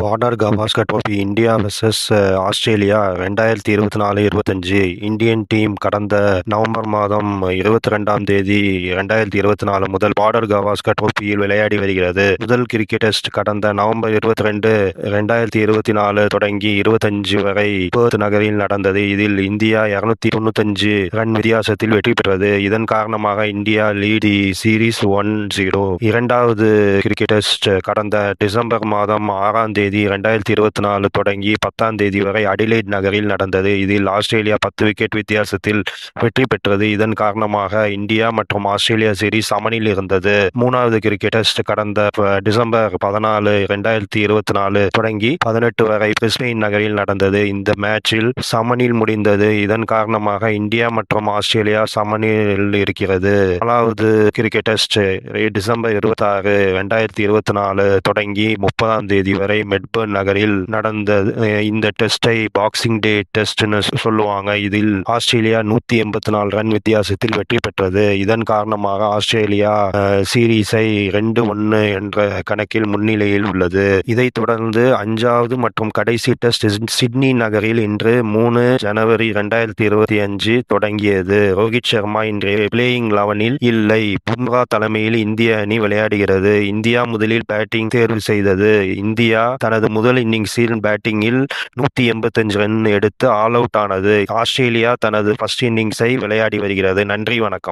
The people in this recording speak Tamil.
Border Gavaskar trophy India versus Australia ரெண்டாயிரத்தி இருபத்தி நாலு இருபத்தஞ்சு இந்தியன் டீம் கடந்த நவம்பர் மாதம் uh, இருபத்தி ரெண்டாம் தேதி ரெண்டாயிரத்தி இருபத்தி நாலு முதல் பார்டர் கவாஸ்கர் டிரோபியில் விளையாடி வருகிறது. முதல் கிரிக்கெட் டெஸ்ட் கடந்த நவம்பர் இருபத்தி ரெண்டு ரெண்டாயிரத்தி இருபத்தி நாலு தொடங்கி இருபத்தஞ்சு வரை பேர்த் நகரில் நடந்தது. இதில் இந்தியா இருநூத்தி தொண்ணூத்தஞ்சு ரன் வித்தியாசத்தில் வெற்றி பெற்றது. இதன் காரணமாக India lead series one zero இரண்டாவது கிரிக்கெட் டெஸ்ட் கடந்த டிசம்பர் மாதம் ஆறாம் தேதி ரெண்டாயிரத்தி இருபத்தி நாலு தொடங்கி பத்தாம் தேதி வரை அடிலைட் நகரில் நடந்தது. இதில் ஆஸ்திரேலியா பத்து விக்கெட் வித்தியாசத்தில் வெற்றி பெற்றது. இதன் காரணமாக இந்தியா மற்றும் ஆஸ்திரேலியா சீரிஸ் சமனில் இருந்தது. மூணாவது கிரிக்கெட் டெஸ்ட் கடந்த டிசம்பர் பதினாலு இரண்டாயிரத்தி இருபத்தி நாலு தொடங்கி பதினெட்டு வரை பிரிஸ்பெயின் நகரில் நடந்தது. இந்த மேட்சில் சமனில் முடிந்தது. இதன் காரணமாக இந்தியா மற்றும் ஆஸ்திரேலியா சமனில் இருக்கிறது. நாலாவது கிரிக்கெட் டெஸ்ட் டிசம்பர் இருபத்தி ஆறு ரெண்டாயிரத்தி இருபத்தி நாலு தொடங்கி முப்பதாம் தேதி வரை மெட்பர்ன் நகரில் நடந்த இந்த டெஸ்டை பாக்ஸிங் டே டெஸ்ட்னு சொல்லுவாங்க. இதில் ஆஸ்திரேலியா நூத்தி எண்பத்தி நாலு ரன் வித்தியாசத்தில் வெற்றி பெற்றது. இதன் காரணமாக ஆஸ்திரேலியா சீரீஸை ரெண்டு ஒன்னு என்ற கணக்கில் முன்னிலையில் உள்ளது. இதைத் தொடர்ந்து அஞ்சாவது மற்றும் கடைசி டெஸ்ட் சிட்னி நகரில் இன்று மூணு ஜனவரி இரண்டாயிரத்தி இருபத்தி அஞ்சு தொடங்கியது. ரோஹித் சர்மா இன்று பிளேயிங் லெவனில் இல்லை. பும்ரா தலைமையில் இந்திய அணி விளையாடுகிறது. இந்தியா முதலில் பேட்டிங் தேர்வு செய்தது. இந்தியா தனது முதல் இன்னிங்ஸில் பேட்டிங்கில் நூற்றி எண்பத்தஞ்சு ரன் எடுத்து ஆல் அவுட் ஆனது. ஆஸ்திரேலியா தனது ஃபர்ஸ்ட் இன்னிங்ஸை விளையாடி வருகிறது. நன்றி வணக்கம்.